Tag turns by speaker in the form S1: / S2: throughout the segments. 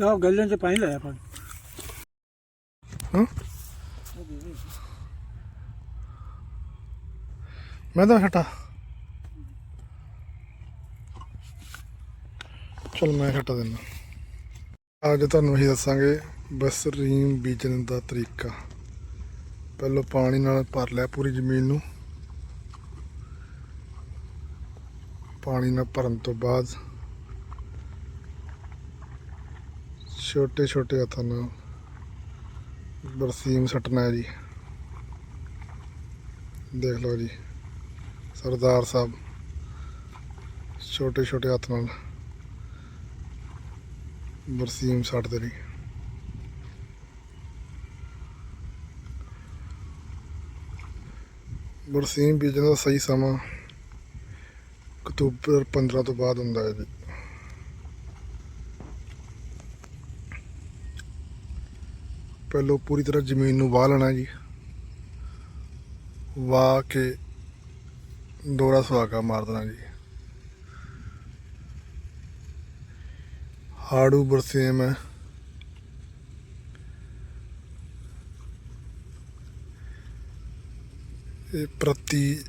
S1: ਦਾ ਗੱਲਾਂ ਚ ਪਾਣੀ ਲਾਇਆ ਪਾਣੀ।
S2: ਹਾਂ? ਮੈਂ ਤਾਂ ਹਟਾ ਚਲ ਮੈਂ ਹਟਾ ਦਿੰਦਾ। ਅੱਜ ਤੁਹਾਨੂੰ ਅਸੀਂ ਦੱਸਾਂਗੇ ਬਸਰੀਮ ਬੀਜਣ ਦਾ ਤਰੀਕਾ। ਪਹਿਲਾਂ ਪਾਣੀ ਨਾਲ ਭਰ ਲਿਆ ਪੂਰੀ ਜ਼ਮੀਨ ਨੂੰ। ਪਾਣੀ ਨਾਲ ਭਰਨ ਤੋਂ ਬਾਅਦ ਛੋਟੇ ਛੋਟੇ ਹੱਥਾਂ ਨਾਲ ਬਰਸੀਮ ਸੱਟਣਾ ਹੈ ਜੀ। ਦੇਖ ਲਓ ਜੀ, ਸਰਦਾਰ ਸਾਹਿਬ ਛੋਟੇ ਛੋਟੇ ਹੱਥ ਨਾਲ ਬਰਸੀਮ ਸੱਟਦੇ ਨੇ। ਬਰਸੀਮ ਬੀਜਣ ਦਾ ਸਹੀ ਸਮਾਂ ਅਕਤੂਬਰ 15 ਤੋਂ ਬਾਅਦ ਹੁੰਦਾ ਹੈ ਜੀ। ਪਹਿਲਾਂ ਪੂਰੀ ਤਰ੍ਹਾਂ ਜ਼ਮੀਨ ਨੂੰ ਵਾਹ ਲੈਣਾ ਜੀ। ਵਾਹ ਕੇ ਦੋਰਾ ਸੁਹਾਗਾ ਮਾਰ ਦੇਣਾ ਜੀ। ਹਾੜੂ ਬਰਸੇਮ ਹੈ ਇਹ ਪ੍ਰਤੀ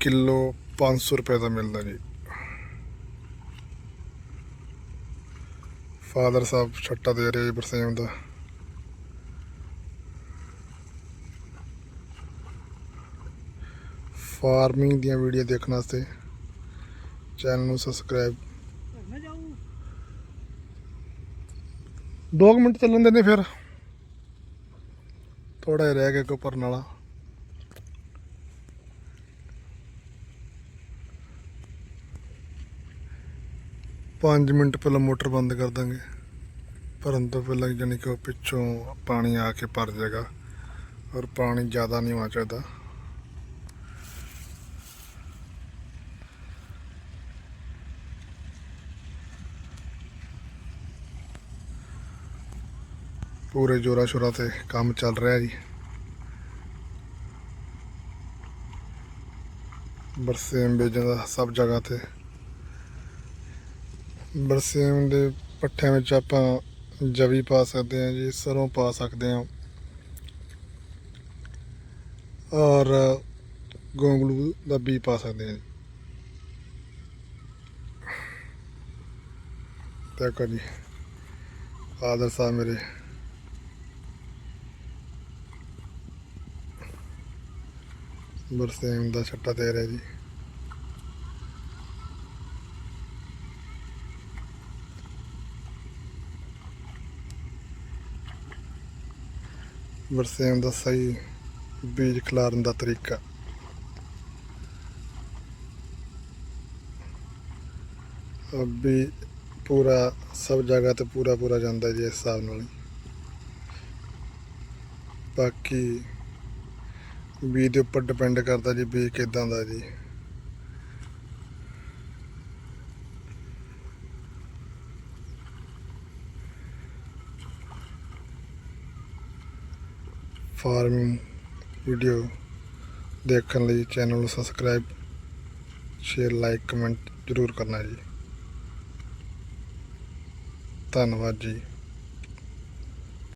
S2: ਕਿਲੋ 500 ਰੁਪਏ ਦਾ ਮਿਲਦਾ ਜੀ। ਫਾਦਰ ਸਾਹਿਬ ਛੱਟਾ ਦੇ ਰਹੇ ਜੀ ਬਰਸੇਮ ਦਾ ਫਾਰਮਿੰਗ ਦੀਆਂ ਵੀਡੀਓ ਦੇਖਣ ਵਾਸਤੇ। ਚੈਨਲ ਨੂੰ ਸਬਸਕ੍ਰਾਈਬ
S1: ਮੈਂ ਜਾਊਂ
S2: 2 ਮਿੰਟ ਚੱਲਣ ਦੇ ਨੇ ਫਿਰ। ਥੋੜਾ ਜਿਹਾ ਰਹਿ ਗਿਆ ਕੋ ਭਰਨ ਵਾਲਾ ਪੰਜ ਮਿੰਟ ਪਹਿਲਾਂ ਮੋਟਰ ਬੰਦ ਕਰ ਦਾਂਗੇ। ਭਰਨ ਤੋਂ ਪਹਿਲਾਂ ਜਾਨੀ ਕਿ ਉਹ ਪਿੱਛੋਂ ਪਾਣੀ ਆ ਕੇ ਭਰ ਜਾਏਗਾ। ਔਰ ਪਾਣੀ ਜ਼ਿਆਦਾ ਨਹੀਂ ਹੋਣਾ ਚਾਹੀਦਾ। ਪੂਰੇ ਜੋਰਾ ਸ਼ੋਰਾ ਤੇ ਕੰਮ ਚੱਲ ਰਿਹਾ ਜੀ। ਬਰਸੇਮ ਬੀਜਣ ਦਾ ਸਭ ਜਗ੍ਹਾ ਤੇ। ਬਰਸੇਮ ਦੇ ਪੱਠਿਆਂ ਵਿੱਚ ਆਪਾਂ ਜਵੀ ਪਾ ਸਕਦੇ ਹਾਂ ਜੀ, ਸਰੋਂ ਪਾ ਸਕਦੇ ਹਾਂ। ਔਰ ਗੋਂਗਲੂ ਦਾ ਬੀ ਪਾ ਸਕਦੇ ਹਾਂ ਜੀ। ਦੇਖੋ ਜੀ ਫਾਦਰ ਸਾਹਿਬ ਮੇਰੇ। ਬਰਸੇਮ ਦਾ ਛੱਟਾ ਦੇ ਰਿਹਾ ਜੀ। ਬਰਸੇਮ ਦਾ ਸਹੀ ਬੀਜ ਖਿਲਾਰਨ ਦਾ ਤਰੀਕਾ। ਅਬੀ ਪੂਰਾ ਸਭ ਜਗ੍ਹਾ ਤੇ ਪੂਰਾ ਪੂਰਾ ਜਾਂਦਾ ਜੀ ਇਸ ਹਿਸਾਬ ਨਾਲ ਬਾਕੀ ਬੀਜ ਦੇ ਉੱਪਰ ਡਿਪੈਂਡ ਕਰਦਾ ਜੀ ਬੀਜ ਕਿਦਾਂ ਦਾ ਜੀ। ਫਾਰਮਿੰਗ ਵੀਡੀਓ ਦੇਖਣ ਲਈ ਚੈਨਲ ਨੂੰ ਸਬਸਕ੍ਰਾਈਬ ਸ਼ੇਅਰ ਲਾਈਕ ਕਮੈਂਟ ਜ਼ਰੂਰ ਕਰਨਾ ਜੀ। ਧੰਨਵਾਦ ਜੀ।